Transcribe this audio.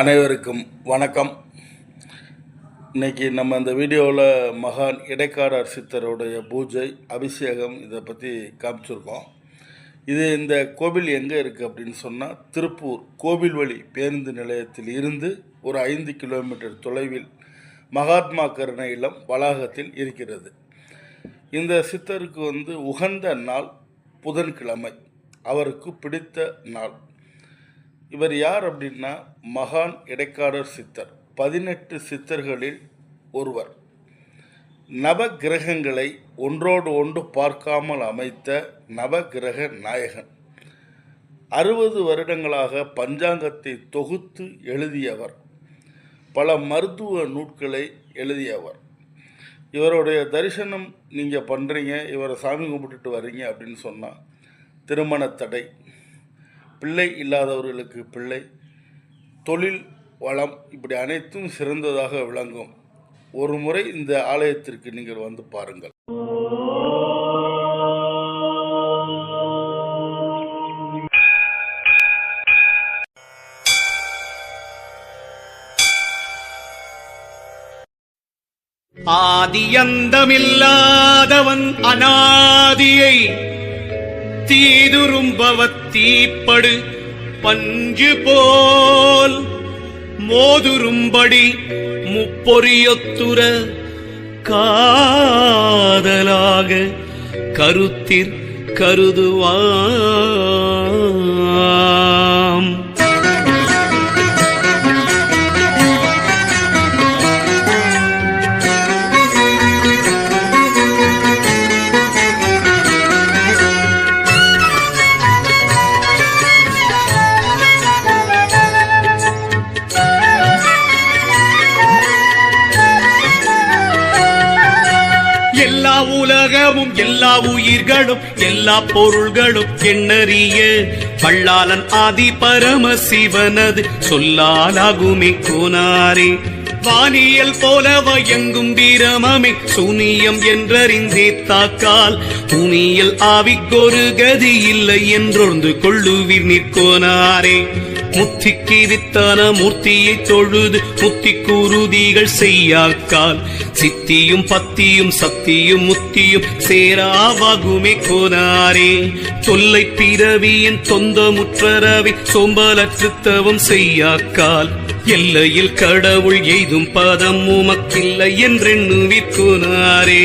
அனைவருக்கும் வணக்கம். இன்னைக்கு நம்ம இந்த வீடியோவில் மகான் இடைக்காடார் சித்தருடைய பூஜை அபிஷேகம் இதை பற்றி காமிச்சிருக்கோம். இது இந்த கோவில் எங்கே இருக்குது அப்படின்னு சொன்னால் திருப்பூர் கோவில்வழி பேருந்து நிலையத்தில் இருந்து ஒரு ஐந்து கிலோமீட்டர் தொலைவில் மகாத்மா கருணை இல்லம் வளாகத்தில் இருக்கிறது. இந்த சித்தருக்கு வந்து உகந்த நாள் புதன்கிழமை. அவருக்கு பிடித்த நாள். இவர் யார் அப்படின்னா மகான் இடைக்காடர் சித்தர். பதினெட்டு சித்தர்களில் ஒருவர். நவகிரகங்களை ஒன்றோடு ஒன்று பார்க்காமல் அமைத்த நவகிரக நாயகன். அறுபது வருடங்களாக பஞ்சாங்கத்தை தொகுத்து எழுதியவர். பல மருத்துவ நூட்களை எழுதியவர். இவருடைய தரிசனம் நீங்கள் பண்ணுறீங்க இவரை சாமி கும்பிட்டுட்டு வர்றீங்க அப்படின்னு சொன்னால் திருமண தடை. பிள்ளை இல்லாதவர்களுக்கு பிள்ளை. தொழில் வளம் இப்படி அனைத்தும் சிறந்ததாக விளங்கும். ஒரு முறை இந்த ஆலயத்திற்கு நீங்கள் வந்து பாருங்கள். ஆதியந்தமில்லாதவன் அனாதியை தீதுரும்பவத்தீப்படு பஞ்சு போல். மோதுரும்படி முப்பொறியொத்துர காதலாக கருத்திற் கருதுவான். உலகமும் எல்லா உயிர்களும் எல்லா பொருள்களும் எண்ணறிய வள்ளாளன் ஆதி பரம சிவனது சொல்லாலாகுமே கோனாரே. வானியல் போல வயங்கும் வீரமமே. சூனியம் என்றறிந்தே தாக்கால் துணியல் ஆவிக்கொரு கதி இல்லை என்றொன்று கொள்ளுவீர் நிற்கோனாரே. முத்திக்கு வித்தான மூர்த்தியை தொழுது முத்தி குருதிகள் செய்யாக்கால். சித்தியும் பத்தியும் சத்தியும் முத்தியும் சேராவாகுமே கோனாரே. தொல்லை பிறவியின் தொந்த முற்றரவி சோம்பலற்றுத்தவம் செய்யாக்கால். எல்லையில் கடவுள் எய்தும் பாதம் உமக்கில்லை என்றெண்ணுவிற்குனாரே.